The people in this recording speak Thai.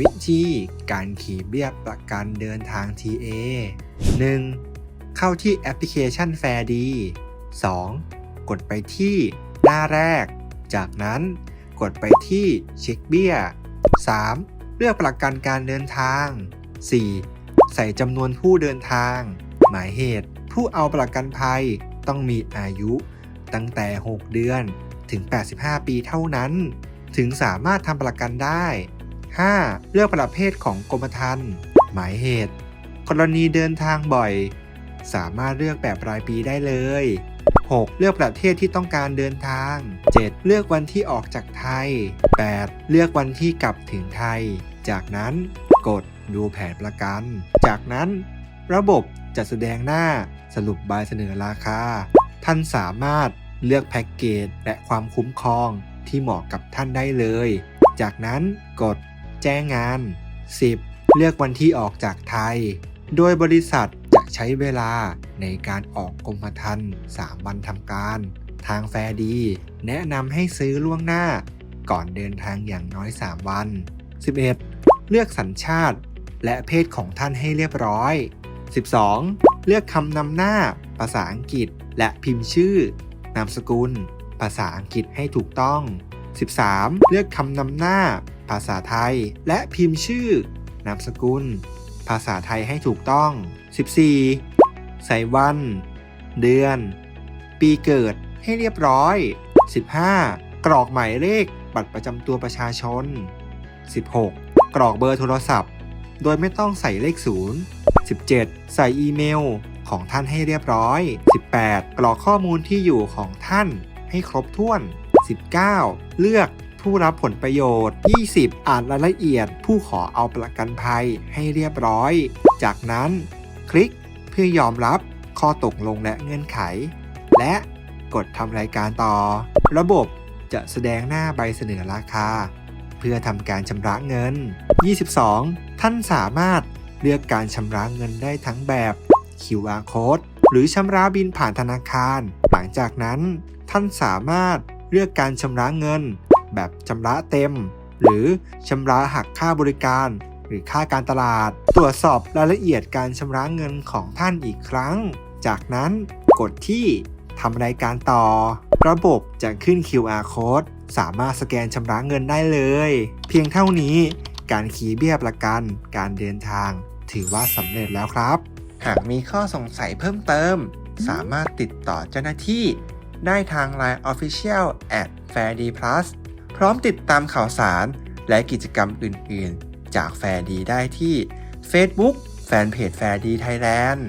วิธีการขี่เบี้ยประกันเดินทาง TA 1. เข้าที่แอปพลิเคชันแฟร์ดี 2. กดไปที่หน้าแรก จากนั้นกดไปที่เช็คเบี้ย 3. เลือกประกันการเดินทาง 4. ใส่จำนวนผู้เดินทาง หมายเหตุผู้เอาประกันภัยต้องมีอายุ ตั้งแต่ 6 เดือนถึง 85 ปีเท่านั้น ถึงสามารถทำประกันได้ 5. เลือกประเภทของกรมธรรม์หมายเหตุ กรณีเดินทางบ่อย สามารถเลือกแบบรายปีได้เลย 6. เลือกประเทศที่ต้องการเดินทาง 7. เลือกวันที่ออกจากไทย 8. เลือกวันที่กลับถึงไทย จากนั้นกดดูแผนประกัน จากนั้น ระบบจะแสดงหน้าสรุปใบเสนอราคา ท่านสามารถเลือกแพ็กเกจและความคุ้มครองที่เหมาะกับท่านได้เลย จากนั้นกด แจ้งงาน 10. เลือกวันที่ออกจากไทย โดยบริษัทจะใช้เวลาในการออกกรมธรรม์3วันทำการ ทางแฟร์ดี แนะนำให้ซื้อล่วงหน้า ก่อนเดินทางอย่างน้อย 3 วัน 11. เลือกสัญชาติ และเพศของท่านให้เรียบร้อย 12. เลือกคำนำหน้า ภาษาอังกฤษ และพิมพ์ชื่อ นามสกุล ภาษาอังกฤษให้ถูกต้อง 13. เลือกคำนำหน้า ภาษาไทย และพิมพ์ชื่อนามสกุล ภาษาไทยให้ถูกต้อง 14. ใส่วัน เดือน ปีเกิดให้เรียบร้อย 15. กรอกหมายเลขบัตรประจำตัวประชาชน 16. กรอกเบอร์โทรศัพท์ โดยไม่ต้องใส่เลข 0 17. ใส่อีเมลของท่านให้เรียบร้อย 18. กรอกข้อมูลที่อยู่ของท่านให้ครบถ้วน 19. เลือก ผู้รับผลประโยชน์ 20. อ่านรายละเอียด ผู้ขอเอาประกันภัยให้เรียบร้อย จากนั้น คลิกเพื่อยอมรับข้อตกลงและเงื่อนไข และกดทำรายการต่อ ระบบจะแสดงหน้าใบเสนอราคา เพื่อทำการชำระเงิน 22. ท่านสามารถเลือกการชำระเงินได้ทั้งแบบ QR code หรือชำระบินผ่านธนาคาร หลังจากนั้น ท่านสามารถเลือกการชำระเงิน แบบชำระเต็ม หรือชำระหักค่าบริการ หรือค่าการตลาด ตรวจสอบรายละเอียดการชำระเงินของท่านอีกครั้ง จากนั้นกดที่ทำรายการต่อ ระบบจะขึ้น QR code สามารถสแกนชำระเงินได้เลย เพียงเท่านี้การขี่เบี้ยประกัน การเดินทาง ถือว่าสำเร็จแล้วครับ หากมีข้อสงสัยเพิ่มเติม สามารถติดต่อเจ้าหน้าที่ ได้ทาง Line Official at f a i r d Plus พร้อมติดตามข่าวสารและกิจกรรมอื่น ๆ จากแฟร์ดีได้ที่ Facebook แฟนเพจแฟร์ดีไทยแลนด์